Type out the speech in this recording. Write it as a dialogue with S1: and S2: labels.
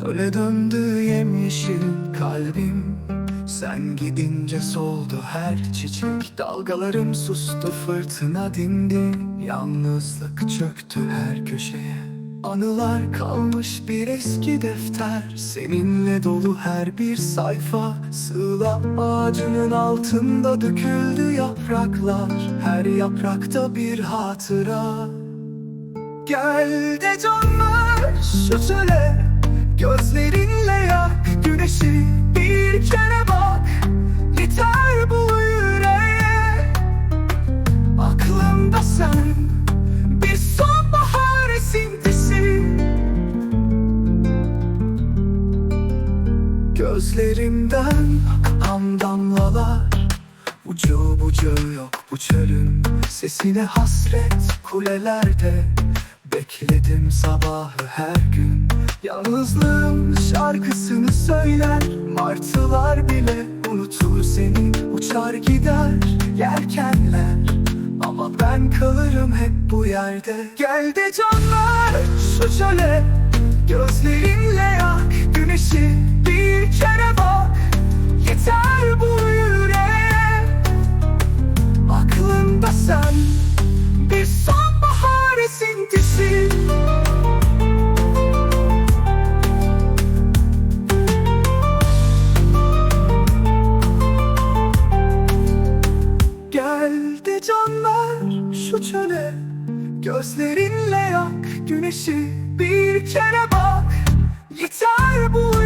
S1: Çöle döndü yemyeşil kalbim. Sen gidince soldu her çiçek. Dalgalarım sustu fırtına dindi. Yalnızlık çöktü her köşeye. Anılar kalmış bir eski defter. Seninle dolu her bir sayfa. Sığla ağacının altında döküldü yapraklar. Her yaprakta bir hatıra. Gel de canlar şu çöle Gözlerinle yak güneşi bir kere bak. Yeter bu yüreğe. Aklımda sen bir sonbahar esintisi. Gözlerimden akan damlalar Ucu bucağı yok bu çölün. Sesine hasret kulelerde Bekledim sabahı her gün Yalnızlığım şarkısını söyler. Martılar bile unutur seni. Uçar gider yelkenler. Ama ben kalırım hep bu yerde. Gel de canlar şu çöle. Gözlerinle yak güneşi sar şu çöle Gözlerinle yak güneşi bir kere bak. Yeter bu